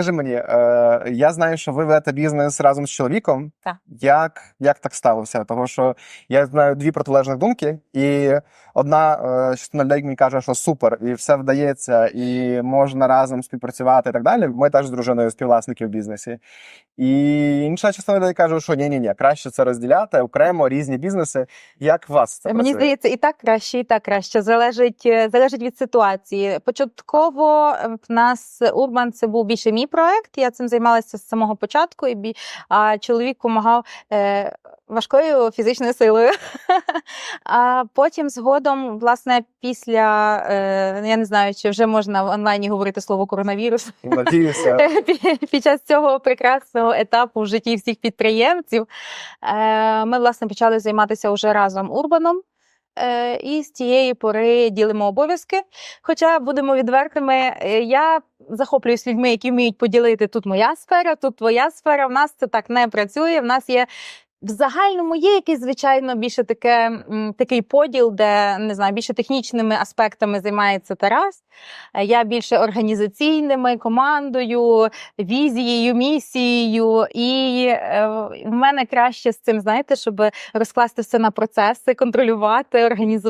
Скажи мені, е, я знаю, що ви ведете бізнес разом з чоловіком. Так. Як, як так сталося? Тому що я знаю дві протилежних думки, і одна е, частина людей мені каже, що супер, і все вдається, і можна разом співпрацювати і так далі. Ми теж з дружиною співвласники в бізнесі. І інша частина людей каже, що ні, ні, ні, краще це розділяти окремо різні бізнеси. Як у вас це Мені працює? здається, і так краще, і так краще. Залежить, е, залежить від ситуації. Початково е, в нас Урбан це був більше мій проект. Я цим займалася з самого початку, і а чоловік допомагав е, важкою фізичною силою. А потім згодом, власне, після е, я не знаю, чи вже можна в онлайні говорити слово коронавірус. Надіюся. Під час цього прекрасного етапу в житті всіх підприємців е, ми власне почали займатися уже разом урбаном. Е, І з тієї пори ділимо обов'язки. Хоча будемо відвертими, е, я захоплююсь людьми, які вміють поділити тут моя сфера, тут твоя сфера. В нас це так не працює. В нас є в загальному є якийсь, звичайно, більше таке, такий поділ, де не знаю, більше технічними аспектами займається Тарас. Я більше організаційними командою, візією, місією. І е, в мене краще з цим, знаєте, щоб розкласти все на процеси, контролювати, організувати.